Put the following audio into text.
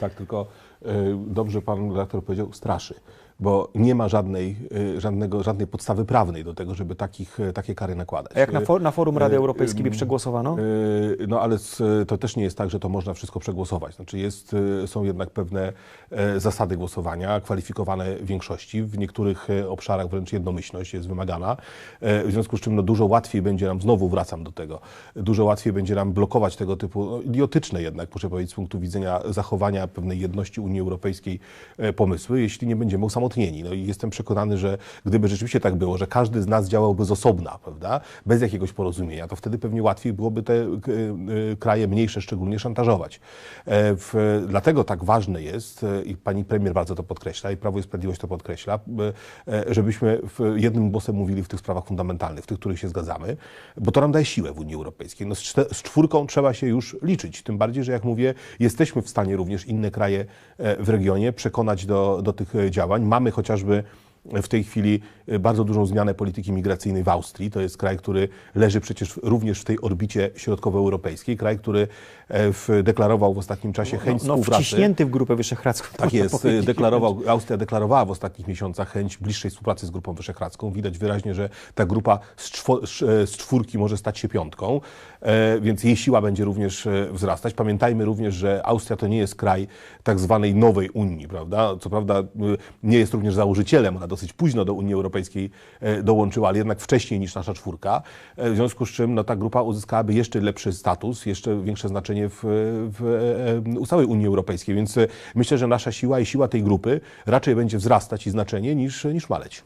Tak, tylko y, dobrze pan redaktor powiedział, straszy, bo nie ma żadnej, y, żadnego, żadnej podstawy prawnej do tego, żeby takich, y, takie kary nakładać. A jak na, for, na forum Rady Europejskiej by przegłosowano? No ale to też nie jest tak, że to można wszystko przegłosować. Znaczy jest, są jednak pewne e, zasady głosowania, kwalifikowane większości. W niektórych e, obszarach wręcz jednomyślność jest wymagana. E, W związku z czym no, dużo łatwiej będzie nam, znowu wracam do tego, dużo łatwiej będzie nam blokować tego typu no, idiotyczne jednak, muszę powiedzieć, z punktu widzenia zachowania pewnej jedności Unii Europejskiej e, pomysły, jeśli nie będziemy usamotnieni. No i jestem przekonany, że gdyby rzeczywiście tak było, że każdy z nas działałby z osobna, prawda, bez jakiegoś porozumienia, to wtedy pewnie łatwiej byłoby te e, e, kraje mniejsze szczególnie szantażować. W, dlatego tak ważne jest, i pani premier bardzo to podkreśla, i Prawo i Sprawiedliwość to podkreśla, żebyśmy w jednym głosem mówili w tych sprawach fundamentalnych, w tych, których się zgadzamy, bo to nam daje siłę w Unii Europejskiej. No z czwórką trzeba się już liczyć, tym bardziej, że jak mówię, jesteśmy w stanie również inne kraje e, w regionie przekonać do, do tych e, działań. Mamy chociażby w tej chwili e, bardzo dużą zmianę polityki migracyjnej w Austrii. To jest kraj, który leży przecież również w tej orbicie środkowoeuropejskiej. Kraj, który e, w, deklarował w ostatnim czasie chęć No, współpracy. wciśnięty w Grupę Wyszehradzką. Tak jest. powiedzieć. Deklarował, Austria deklarowała w ostatnich miesiącach chęć bliższej współpracy z Grupą Wyszehradzką. Widać wyraźnie, że ta grupa z, czwo, z czwórki może stać się piątką, e, więc jej siła będzie również e, wzrastać. Pamiętajmy również, że Austria to nie jest kraj tak zwanej nowej Unii, prawda? Co prawda y, nie jest również założycielem, ona dosyć późno do Unii Europejskiej e, dołączyła, ale jednak wcześniej niż nasza czwórka. E, W związku z czym no, ta grupa uzyskałaby jeszcze lepszy status, jeszcze większe znaczenie w, w, e, u całej Unii Europejskiej. Więc myślę, że nasza siła i siła tej grupy raczej będzie wzrastać i znaczenie niż, niż maleć.